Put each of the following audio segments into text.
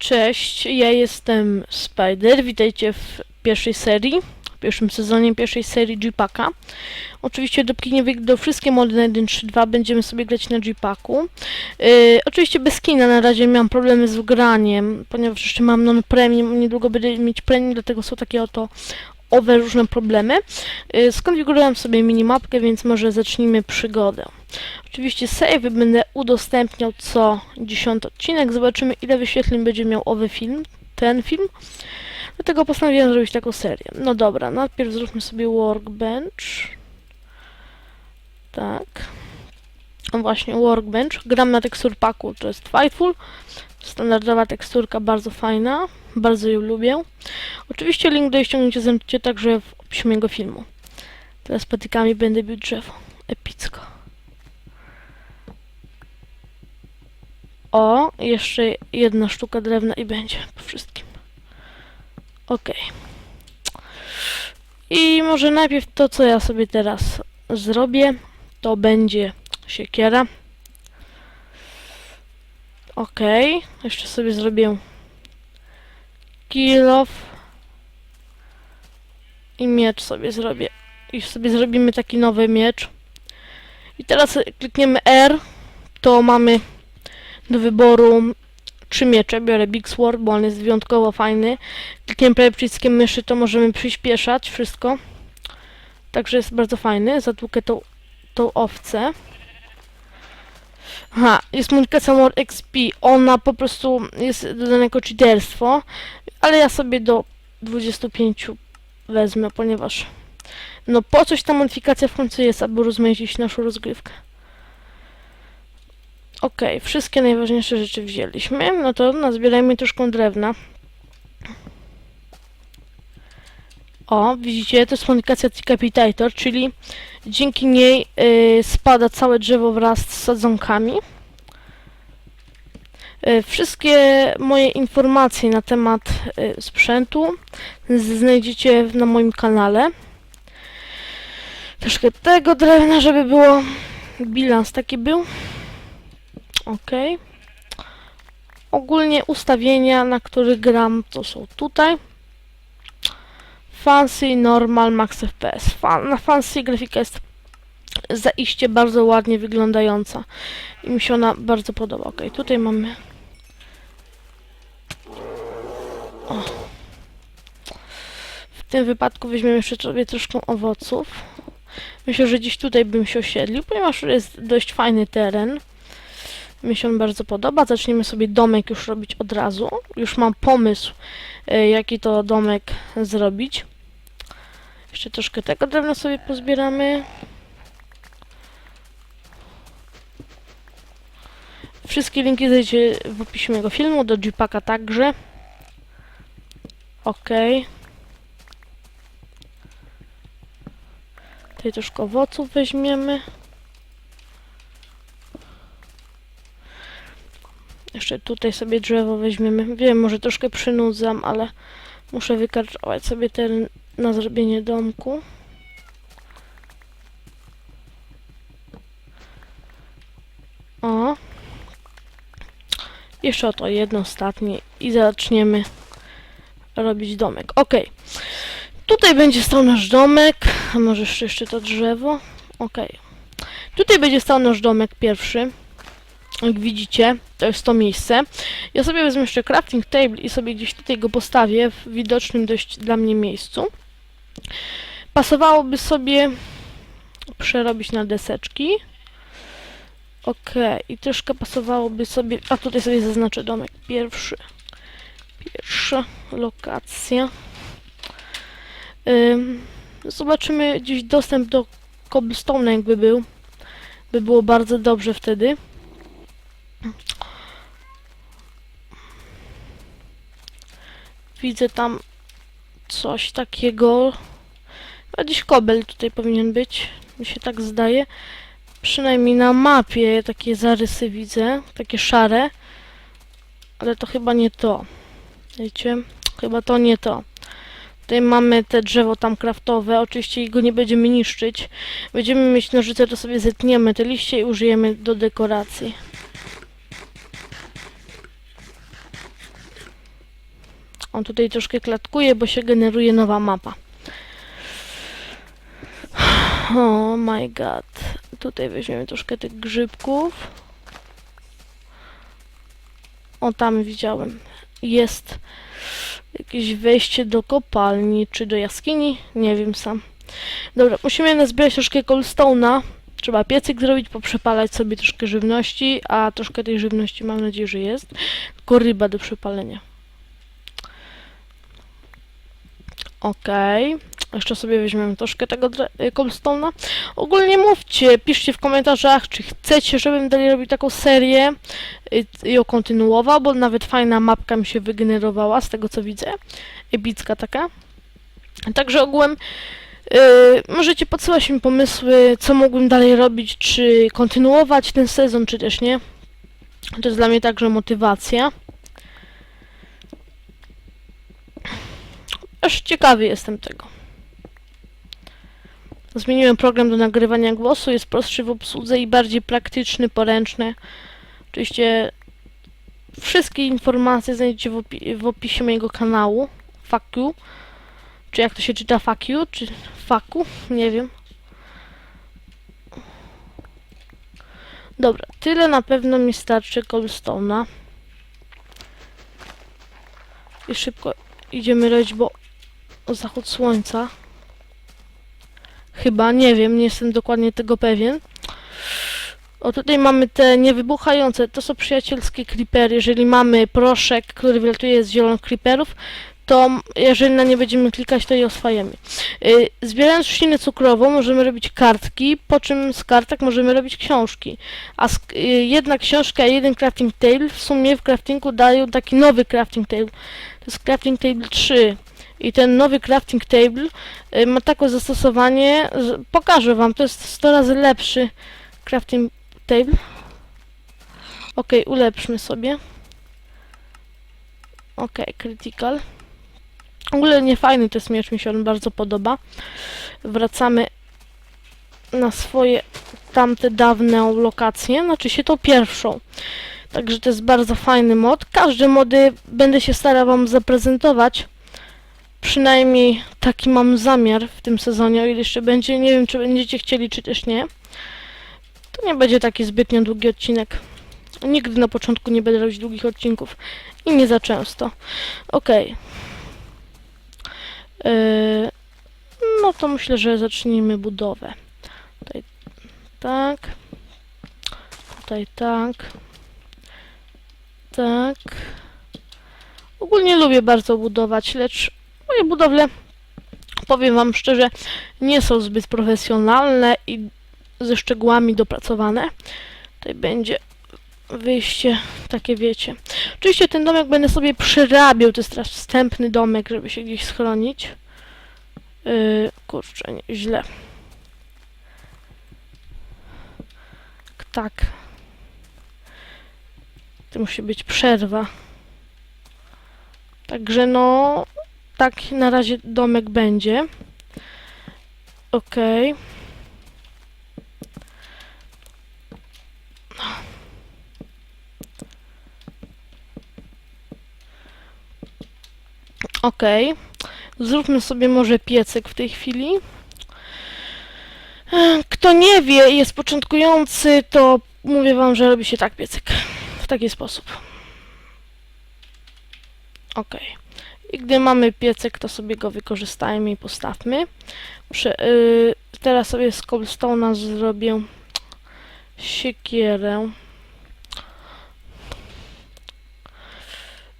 Cześć, ja jestem Spider. Witajcie w pierwszej serii, w pierwszym sezonie pierwszej serii G-Packa. Oczywiście dopóki nie wyjdą wszystkie mody na 1.3.2 będziemy sobie grać na G-Packu. Yy, oczywiście bez kina na razie miałam problemy z graniem, ponieważ jeszcze mam non-premium, niedługo będę mieć premium, dlatego są takie oto owe różne problemy. Yy, skonfigurowałem sobie minimapkę, więc może zacznijmy przygodę. Oczywiście save będę udostępniał co 10 odcinek. Zobaczymy ile wyświetleń będzie miał owy film, ten film. Dlatego postanowiłem zrobić taką serię. No dobra, najpierw zróbmy sobie workbench. Tak. No właśnie, workbench. Gram na tekstur packu, to jest Fightful. Standardowa teksturka, bardzo fajna. Bardzo ją lubię. Oczywiście link do ściągnięcia znajdziecie także w opisie mojego filmu. Teraz patykami będę bił drzewo. Epicko. O, jeszcze jedna sztuka drewna i będzie po wszystkim. Ok. I może najpierw to, co ja sobie teraz zrobię, to będzie siekiera. Ok. Jeszcze sobie zrobię kill off. I miecz sobie zrobię. I sobie zrobimy taki nowy miecz. I teraz klikniemy R, to mamy do wyboru trzy miecze. Biorę Big Sword, bo on jest wyjątkowo fajny. Klikniemy prawie przyciskiem myszy, to możemy przyspieszać wszystko. Także jest bardzo fajny. Zatłukę tą, tą owcę. Aha, jest modyfikacja More XP. Ona po prostu jest dodana jako cheaterstwo, ale ja sobie do 25 wezmę, ponieważ no po coś ta modyfikacja w końcu jest, aby rozmaicić naszą rozgrywkę. Okej, wszystkie najważniejsze rzeczy wzięliśmy. No to nazbierajmy troszkę drewna. O, widzicie, to jest modyfikacja Decapitator, czyli dzięki niej y, spada całe drzewo wraz z sadzonkami. Y, wszystkie moje informacje na temat y, sprzętu znajdziecie na moim kanale. Troszkę tego drewna, żeby było bilans taki był. Ok. Ogólnie ustawienia, na których gram, to są tutaj. Fancy, normal, max FPS. Fan, na fancy grafika jest zaiście bardzo ładnie wyglądająca. I mi się ona bardzo podoba. Ok, tutaj mamy... O. W tym wypadku weźmiemy jeszcze sobie troszkę owoców. Myślę, że gdzieś tutaj bym się osiedlił, ponieważ jest dość fajny teren. Mi się on bardzo podoba. Zaczniemy sobie domek już robić od razu. Już mam pomysł, e, jaki to domek zrobić. Jeszcze troszkę tego drewna sobie pozbieramy. Wszystkie linki znajdziecie w opisie mojego filmu, do Jeepaka także. Ok. Tutaj troszkę owoców weźmiemy. Jeszcze tutaj sobie drzewo weźmiemy. Wiem, może troszkę przynudzam, ale muszę wykarczować sobie teren na zrobienie domku. O. Jeszcze oto jedno ostatnie i zaczniemy robić domek. Ok. Tutaj będzie stał nasz domek. A może jeszcze to drzewo. Ok. Tutaj będzie stał nasz domek pierwszy. Jak widzicie, to jest to miejsce. Ja sobie wezmę jeszcze crafting table i sobie gdzieś tutaj go postawię w widocznym dość dla mnie miejscu. Pasowałoby sobie przerobić na deseczki. Ok, i troszkę pasowałoby sobie, a tutaj sobie zaznaczę domek pierwszy. Pierwsza lokacja. Ym, zobaczymy gdzieś dostęp do cobblestone jakby był. By było bardzo dobrze wtedy. Widzę tam coś takiego. Gdzieś kobel tutaj powinien być. Mi się tak zdaje. Przynajmniej na mapie takie zarysy widzę. Takie szare. Ale to chyba nie to. Wiecie? Chyba to nie to. Tutaj mamy te drzewo tam kraftowe. Oczywiście go nie będziemy niszczyć. Będziemy mieć nożyce, to sobie zetniemy te liście i użyjemy do dekoracji. On tutaj troszkę klatkuje, bo się generuje nowa mapa. Oh my god. Tutaj weźmiemy troszkę tych grzybków. O, tam widziałem. Jest jakieś wejście do kopalni, czy do jaskini? Nie wiem sam. Dobra, musimy nazbierać troszkę colestone'a. Trzeba piecyk zrobić, poprzepalać sobie troszkę żywności, a troszkę tej żywności mam nadzieję, że jest. Tylko ryba do przepalenia. Okej. Jeszcze sobie weźmiemy troszkę tego y, colestone'a. Ogólnie mówcie, piszcie w komentarzach, czy chcecie, żebym dalej robił taką serię y, i ją kontynuował, bo nawet fajna mapka mi się wygenerowała z tego co widzę. Epicka taka. Także ogółem y, możecie podsyłać mi pomysły, co mógłbym dalej robić, czy kontynuować ten sezon, czy też nie. To jest dla mnie także motywacja. Aż ciekawy jestem tego. Zmieniłem program do nagrywania głosu, jest prostszy w obsłudze i bardziej praktyczny, poręczny. Oczywiście wszystkie informacje znajdziecie w, opi- w opisie mojego kanału. Fuck you. Czy jak to się czyta you, czy fucku? Nie wiem. Dobra, tyle na pewno mi starczy colestone'a. I szybko idziemy robić, bo zachód słońca. Chyba, nie wiem, nie jestem dokładnie tego pewien. O, tutaj mamy te niewybuchające, to są przyjacielskie creepery. Jeżeli mamy proszek, który wylatuje z zielonych creeperów, to jeżeli na nie będziemy klikać, to je oswajamy. Yy, zbierając trzcinę cukrową możemy robić kartki, po czym z kartek możemy robić książki. A yy, jedna książka i jeden crafting table w sumie w craftingu dają taki nowy crafting table. To jest crafting table 3. I ten nowy crafting table y, ma takie zastosowanie, że pokażę wam, to jest 100 razy lepszy crafting table. Ok, ulepszmy sobie. Ok, critical. W ogóle nie fajny to jest miecz, mi się on bardzo podoba. Wracamy na swoje tamte dawne lokacje, znaczy się tą pierwszą. Także to jest bardzo fajny mod. Każde mody będę się starał wam zaprezentować. Przynajmniej taki mam zamiar w tym sezonie, o ile jeszcze będzie. Nie wiem, czy będziecie chcieli, czy też nie. To nie będzie taki zbytnio długi odcinek. Nigdy na początku nie będę robić długich odcinków. I nie za często. Okej. Yy, no to myślę, że zacznijmy budowę. Tutaj tak. Tutaj tak. Tak. Ogólnie lubię bardzo budować, lecz moje budowle, powiem wam szczerze, nie są zbyt profesjonalne i ze szczegółami dopracowane. Tutaj będzie wyjście, takie wiecie. Oczywiście ten domek będę sobie przerabiał, to jest teraz wstępny domek, żeby się gdzieś schronić. Yy, kurczę, nie, źle. Tak. To musi być przerwa. Także no, tak na razie domek będzie. Okej. Okej. Zróbmy sobie może piecyk w tej chwili. Kto nie wie i jest początkujący, to mówię wam, że robi się tak piecyk. W taki sposób. Okej. I gdy mamy piecek, to sobie go wykorzystajmy i postawmy. Yy, teraz sobie z cobblestone'a zrobię siekierę.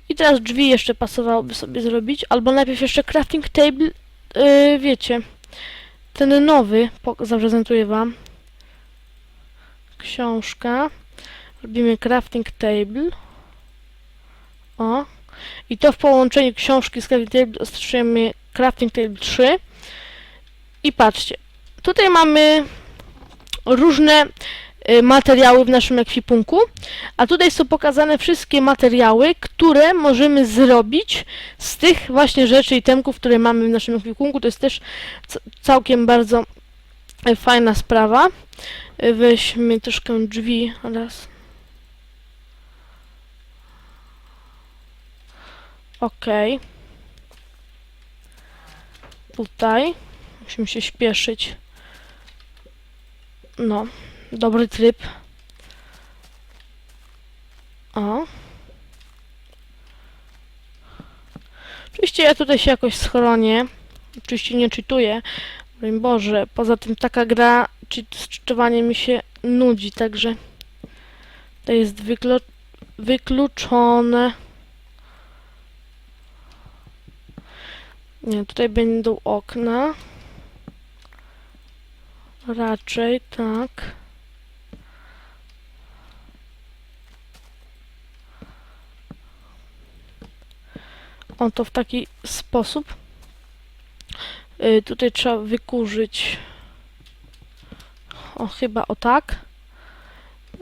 I teraz drzwi jeszcze pasowałoby sobie zrobić, albo najpierw jeszcze crafting table, yy, wiecie, ten nowy, zaprezentuję wam. Książka. Robimy crafting table. O. I to w połączeniu książki z crafting table ostrzymy crafting table 3. I patrzcie, tutaj mamy różne y, materiały w naszym ekwipunku, a tutaj są pokazane wszystkie materiały, które możemy zrobić z tych właśnie rzeczy i temków, które mamy w naszym ekwipunku. To jest też całkiem bardzo y, fajna sprawa. Y, Weźmy troszkę drzwi raz. Okej. Tutaj. Musimy się śpieszyć. No, dobry tryb. O. Oczywiście ja tutaj się jakoś schronię. Oczywiście nie czytuję. Broń Boże, poza tym taka gra, czy z czytowaniem mi się nudzi, także to jest wyklu wykluczone. Nie, tutaj będą okna. Raczej tak. Oto w taki sposób. Y, tutaj trzeba wykurzyć. O, chyba o tak.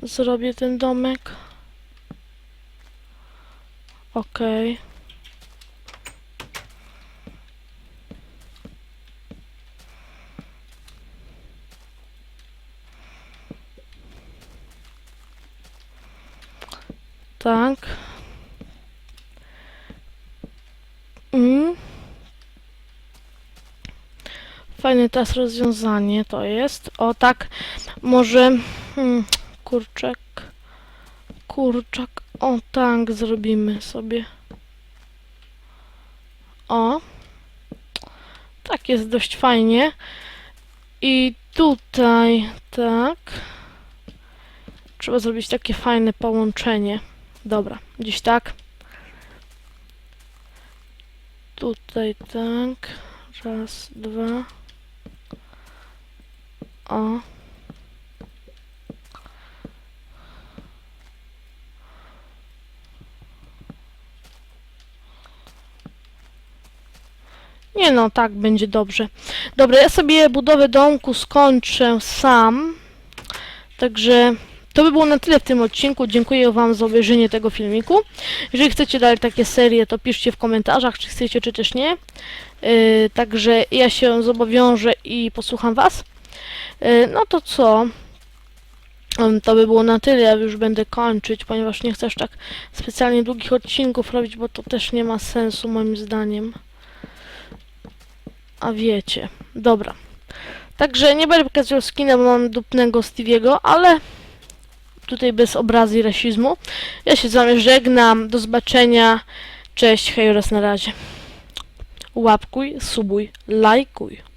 Zrobię ten domek. Okej. Tak. Fajne teraz rozwiązanie to jest. O tak, może hmm, kurczak, kurczak, o tak zrobimy sobie. O, tak jest dość fajnie. I tutaj, tak, trzeba zrobić takie fajne połączenie. Dobra, gdzieś tak. Tutaj tak. Raz, dwa. O. Nie no, tak będzie dobrze. Dobra, ja sobie budowę domku skończę sam. Także to by było na tyle w tym odcinku. Dziękuję Wam za obejrzenie tego filmiku. Jeżeli chcecie dalej takie serie, to piszcie w komentarzach, czy chcecie, czy też nie. Yy, także ja się zobowiążę i posłucham Was. Yy, no to co? Ym, To by było na tyle, ja już będę kończyć, ponieważ nie chcę aż tak specjalnie długich odcinków robić, bo to też nie ma sensu moim zdaniem. A wiecie. Dobra. Także nie będę pokazywał skina, bo mam dupnego Stevie'ego, ale tutaj bez obrazy i rasizmu. Ja się z wami żegnam. Do zobaczenia. Cześć, hej oraz na razie. Łapkuj, subuj, lajkuj.